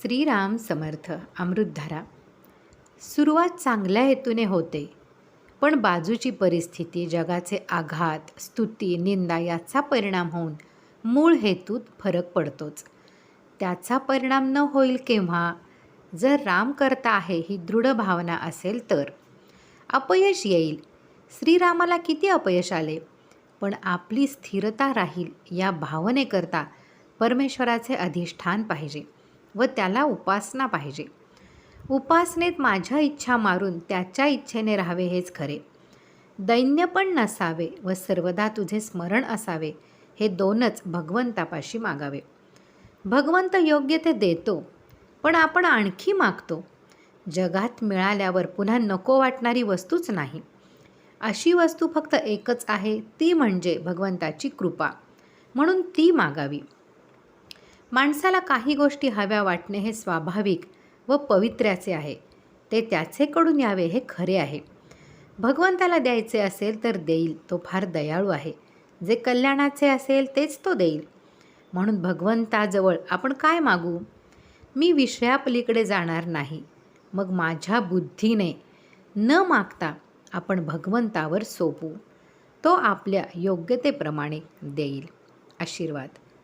श्रीराम समर्थ अमृतधारा सुरुवात चांगल्या हेतूने होते पण बाजूची परिस्थिती जगाचे आघात स्तुती निंदा याचा परिणाम होऊन मूळ हेतूत फरक पडतोच. त्याचा परिणाम न होईल केव्हा? जर राम करता आहे ही दृढ भावना असेल तर. अपयश येईल. श्रीरामाला किती अपयश आले? पण आपली स्थिरता राहील या भावनेकरता परमेश्वराचे अधिष्ठान पाहिजे. व त्याला उपासना पाहिजे. उपासनेत माझ्या इच्छा मारून त्याच्या इच्छेने राहावे हेच खरे. दैन्य पण नसावे व सर्वदा तुझे स्मरण असावे हे दोनच भगवंतापाशी मागावे. भगवंत योग्य ते देतो पण आपण आणखी मागतो. जगात मिळाल्यावर पुन्हा नको वाटणारी वस्तूच नाही. अशी वस्तू फक्त एकच आहे ती म्हणजे भगवंताची कृपा. म्हणून ती मागावी. माणसाला काही गोष्टी हव्या वाटणे हे स्वाभाविक व पवित्र्याचे आहे. ते त्याचेकडून यावे हे खरे आहे. भगवंताला द्यायचे असेल तर देईल तो फार दयाळू आहे. जे कल्याणाचे असेल तेच तो देईल. म्हणून भगवंताजवळ आपण काय मागू? मी विषयापलीकडे जाणार नाही. मग माझ्या बुद्धीने न मागता आपण भगवंतावर सोपू. तो आपल्या योग्यतेप्रमाणे देईल. आशीर्वाद.